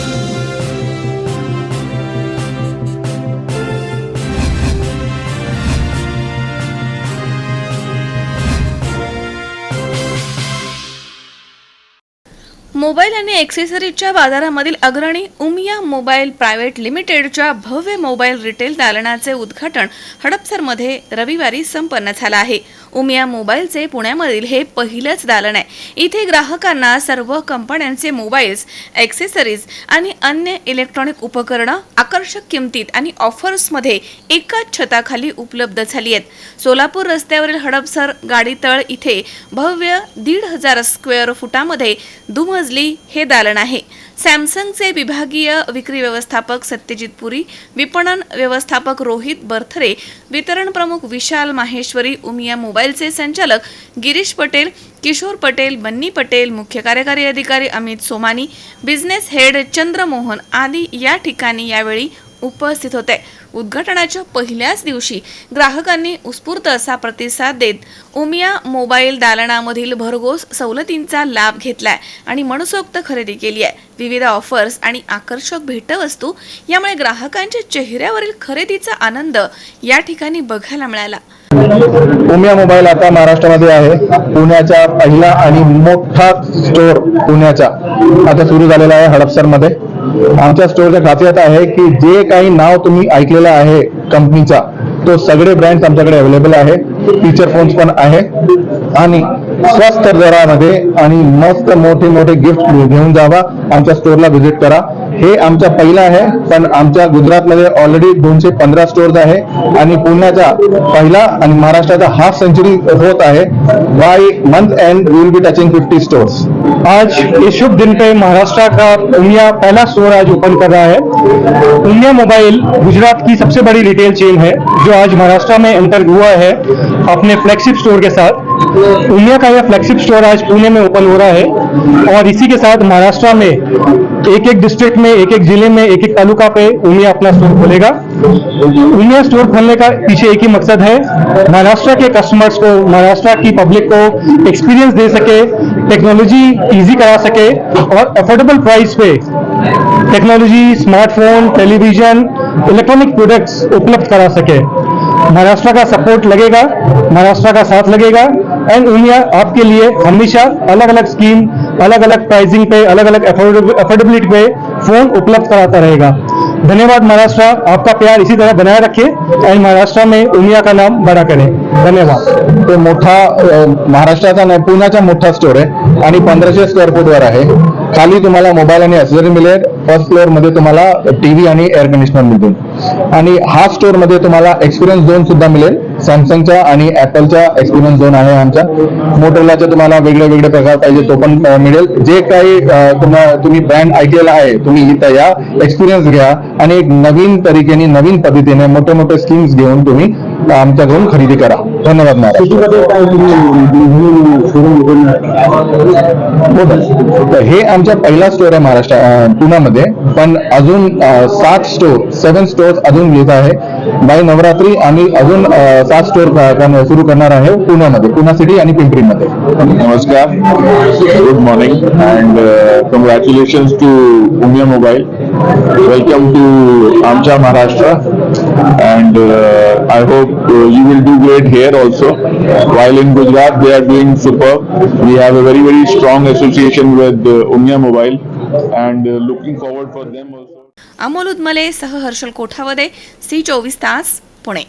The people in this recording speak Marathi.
Thank you. मोबाईल आणि ॲक्सेसरीजच्या बाजारामधील अग्रणी उमिया मोबाईल प्रायव्हेट लिमिटेडच्या भव्य मोबाईल रिटेल दालनाचे उद्घाटन हडपसरमध्ये रविवारी संपन्न झालं आहे. उमिया मोबाईलचे पुण्यामधील हे पहिलंच दालन आहे. इथे ग्राहकांना सर्व कंपन्यांचे मोबाईल्स ॲक्सेसरीज आणि अन्य इलेक्ट्रॉनिक उपकरणं आकर्षक किमतीत आणि ऑफर्समध्ये एकाच छताखाली उपलब्ध झाली आहेत. सोलापूर रस्त्यावरील हडपसर गाडीतळ इथे भव्य दीड हजार स्क्वेअर फुटामध्ये मजली हे दालन आहे. सॅमसंगचे विभागीय विक्री व्यवस्थापक सत्यजित पुरी विपणन व्यवस्थापक रोहित बर्थरे वितरण प्रमुख विशाल माहेश्वरी उमिया मोबाईलचे संचालक गिरीश पटेल किशोर पटेल बन्नी पटेल मुख्य कार्यकारी अधिकारी अमित सोमानी बिझनेस हेड चंद्रमोहन आदी या ठिकाणी यावेळी उपस्थित होते. उद्घाटनाच्या पहिल्याच दिवशी ग्राहकांनी उत्स्फूर्त असा प्रतिसाद देत उमिया मोबाईल दालनामधील भरघोस सवलतींचा लाभ घेतलाय आणि मनसोक्त खरेदी केली आहे. विविध ऑफर्स आणि आकर्षक भेटवस्तू यामुळे ग्राहकांच्या चेहऱ्यावरील खरेदीचा आनंद या ठिकाणी बघायला मिळाला. उमिया मोबाईल आता महाराष्ट्रामध्ये आहे. पुण्याचा पहिला आणि मोठा स्टोर पुण्याचा. आता सुरू झालेला आहे हडपसरमध्ये. आमच्या स्टोरचं खासियत आहे की जे काही नाव तुम्ही ऐकलेलं आहे कंपनीचा तो सगळे ब्रँड्स आमच्याकडे अवेलेबल आहे. फीचर फोन्स पण आहे. आणि स्वस्त दरामध्ये आणि मस्त मोठे मोठे गिफ्ट घेऊन जावा. आमच्या स्टोरला व्हिजिट करा. हे आमचा पहिला आहे पण आमच्या गुजरातमध्ये ऑलरेडी दोनशे पंधरा स्टोर्स आहे. आणि पुण्याचा पहिला आणि महाराष्ट्राचा हाफ सेंचुरी होत आहे. By month end will be touching fifty stores आज इस शुभ दिन पे महाराष्ट्र का उमिया पहला स्टोर आज ओपन कर रहा है. उमिया मोबाइल गुजरात की सबसे बड़ी रिटेल चेन है जो आज महाराष्ट्र में एंटर हुआ है अपने फ्लैगशिप स्टोर के साथ. उमिया का यह फ्लैगशिप स्टोर आज पुणे में ओपन हो रहा है और इसी के साथ महाराष्ट्र में एक एक डिस्ट्रिक्ट में एक एक ज़िले में एक एक तालुका पे उमिया अपना स्टोर खोलेगा। उमिया स्टोर खोलने का पीछे एक ही मकसद है, महाराष्ट्र के कस्टमर्स को, महाराष्ट्र की पब्लिक को एक्सपीरियंस दे सके टेक्नोलॉजी इजी करा सके और अफोर्डेबल प्राइस पे technology smartphone television electronic products उपलब्ध करा सके। महाराष्ट्र का सपोर्ट लगेगा, महाराष्ट्र का साथ लगेगा। एंड उमिया आपके लिए हमेशा अलग अलग स्कीम अलग अलग प्राइसिंग पे अलग अलग अफोर्डेबिलिटी पे फ़ोन उपलब्ध कराता रहेगा। धन्यवाद महाराष्ट्र आपका प्यार इसी तरह बनाए रखिए। एंड महाराष्ट्र में उमिया का नाम बड़ा करें। धन्यवाद। तो मोठा महाराष्ट्राचा नाही पुण्याचा मोठा स्टोर आहे आणि पंधराशे स्क्वेअर फूट वर आहे. खाली तुम्हाला मोबाईल आणि असेसरी मिळेल. फर्स्ट फ्लोअरमध्ये तुम्हाला टीव्ही आणि एअर कंडिशनर मिळतील. आणि हा स्टोरमध्ये तुम्हाला एक्सपिरियन्स झोन सुद्धा मिळेल. सॅमसंगचा आणि ऍपलचा एक्सपिरियन्स झोन आहे आमचा. मोटरलाचे तुम्हाला वेगळे वेगळे प्रकार पाहिजे तो पण मिळेल. जे काही तुम्ही ब्रँड ऐकलेला आहे तुम्ही इथं या एक्सपिरियन्स घ्या. आणि एक नवीन तरीकेने नवीन पद्धतीने मोठे मोठे स्कीम्स घेऊन तुम्ही आमच्याकडून खरेदी करा. धन्यवाद हे आमचा पहिला स्टोर आहे महाराष्ट्र पुण्यामध्ये. पण अजून सात स्टोर सेवन स्टोर अजून येत आहे. बाय नवरात्री आम्ही अजून सात स्टोर सुरू करणार आहे पुण्यामध्ये पुणा सिटी आणि पिंपरीमध्ये नमस्कार. Good morning and congratulations to Umiya mobile welcome to आमच्या Maharashtra. And I hope you will do great here also. while in Gujarat they are doing superb. We have a very very strong association with uh, Umya Mobile and uh, looking forward for them also. Amol Udmale सह हर्षल कोठावदे सी चोवीस तास पुणे